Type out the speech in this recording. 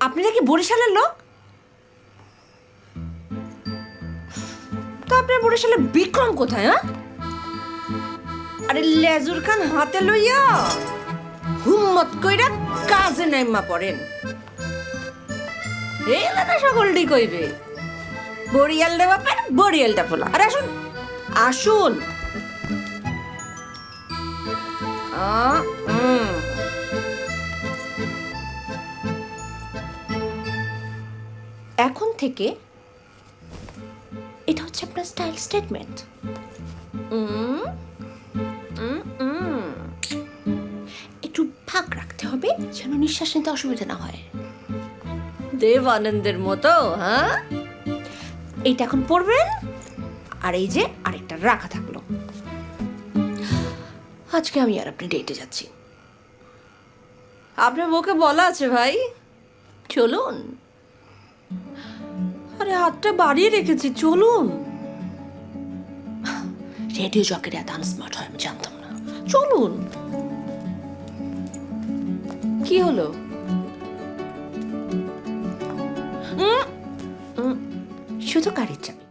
আপনি নাকি বরিশালের লোক? তো আপনার বরিশালের বিক্রম কোথায় হ্যাঁ? আরে লেজুর খান হাতে লইয়া হুম্মত কইরা কাজে নাইমা পড়েন। এই এলাকা সকলটি কইবে বরিয়াল রে বাপের বরিয়ালটা ফোলা আরে আসুন আসুন। আ, এখন থেকে এটা হচ্ছে আপনার স্টাইল স্টেটমেন্ট একটু ফাঁক রাখতে হবে যেন নিঃশ্বাস নিতে অসুবিধা না হয়। দেব আনন্দের মতো হ্যাঁ? এইটা এখন পড়বেন আর এই যে আরেকটা রাখা থাকল। আজকে আমি আর আপনি ডেটে যাচ্ছি। আপনার মুখে বলা আছে ভাই। চলুন। আরে হাতটা বাড়িয়ে রেখেছি চলুন। রেডিও জকের এত আনস্মার্ট হয় আমি জানতাম না। চলুন। কি হলো? শুধু গাড়ির চাবি।